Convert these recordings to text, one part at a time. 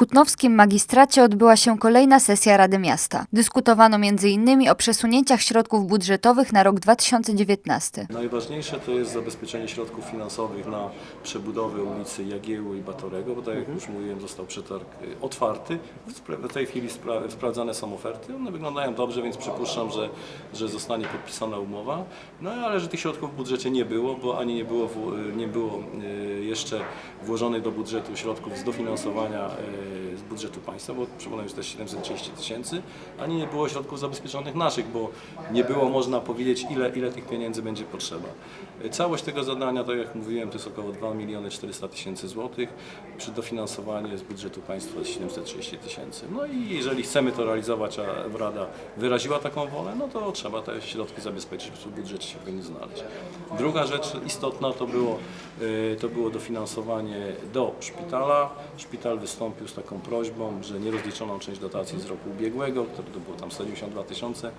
Kutnowskim Magistracie odbyła się kolejna sesja Rady Miasta. Dyskutowano m.in. o przesunięciach środków budżetowych na rok 2019. Najważniejsze to jest zabezpieczenie środków finansowych na przebudowę ulicy Jagiełły i Batorego, bo tak jak już mówiłem, został przetarg y, otwarty. W tej chwili spra- sprawdzane są oferty. One wyglądają dobrze, więc przypuszczam, że, że zostanie podpisana umowa. No ale że tych środków w budżecie nie było, bo ani nie było, w- nie było y, jeszcze włożonych do budżetu środków z dofinansowania euh, budżetu państwa, bo przypomnę, że to jest 730 tysięcy, ani nie było środków zabezpieczonych naszych, bo nie było można powiedzieć, ile, ile tych pieniędzy będzie potrzeba. Całość tego zadania, tak jak mówiłem, to jest około 2 miliony 400 tysięcy złotych. Przy dofinansowaniu z budżetu państwa jest 730 tysięcy. No i jeżeli chcemy to realizować, a Rada wyraziła taką wolę, no to trzeba te środki zabezpieczyć, w budżecie się powinny znaleźć. Druga rzecz istotna to było, y, to było dofinansowanie do szpitala. Szpital wystąpił z taką prośbą, że nierozliczoną część dotacji z roku ubiegłego, to było tam 192 tysiące,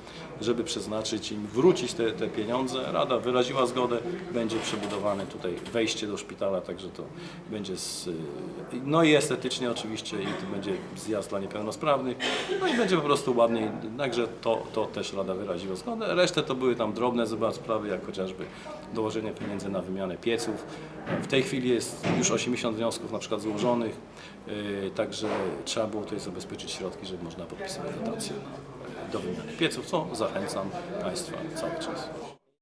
żeby przeznaczyć im, wrócić te, te pieniądze. Rada wyraziła zgodę, będzie przebudowane tutaj wejście do szpitala, także to będzie z, no i estetycznie oczywiście i to będzie zjazd dla niepełnosprawnych, no i będzie po prostu ładniej, także to, to też Rada wyraziła zgodę. Resztę to były tam drobne sprawy, jak chociażby dołożenie pieniędzy na wymianę pieców. W tej chwili jest już 80 wniosków na przykład złożonych, yy, także trzeba było tutaj zabezpieczyć środki, żeby można podpisywać dotacje na, do wymiany pieców, co zachęcam Państwa cały czas.